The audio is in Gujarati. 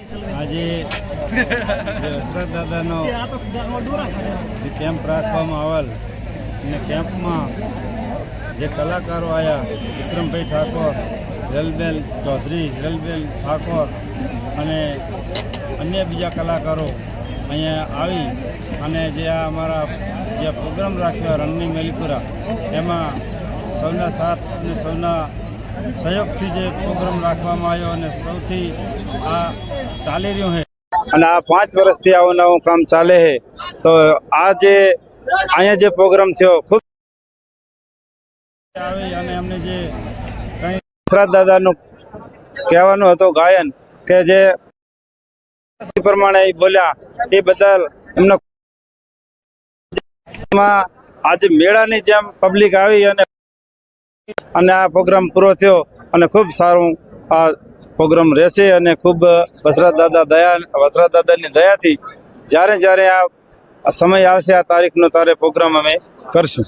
આજે હસરત દાદાનો જે કેમ્પ રાખવામાં આવેલ અને કેમ્પમાં જે કલાકારો આવ્યા વિક્રમભાઈ ઠાકોર હિરલબેન ચૌધરી હિરલબેન ઠાકોર અને અન્ય બીજા કલાકારો અહીંયા આવી અને જે આ અમારા જે પ્રોગ્રામ રાખ્યો, રણની મેલીપુરા, એમાં સૌના સાથ અને સૌના સહયોગથી જે પ્રોગ્રામ રાખવામાં આવ્યો અને સૌથી આ ચાલી રહ્યું છે અને આ પાંચ વર્ષથી આવું નવું કામ ચાલે છે તો આ જે અહીંયા જે પ્રોગ્રામ થયો ખૂબ આવી અને એમને જે કંઈ દશરથ દાદાનું કહેવાનું હતું ગાયન કે જે પ્રમાણે બોલ્યા એ બદલ એમનો આજે મેળાની જેમ પબ્લિક આવી અને અને આ પ્રોગ્રામ પૂરો થયો અને ખૂબ સારું આ પ્રોગ્રામ રહેશે અને ખૂબ વસરાત દાદા દયા, વસરાત દાદાની દયાથી જ્યારે જ્યારે આ સમય આવશે, આ તારીખનો તારે પ્રોગ્રામ અમે કરશું.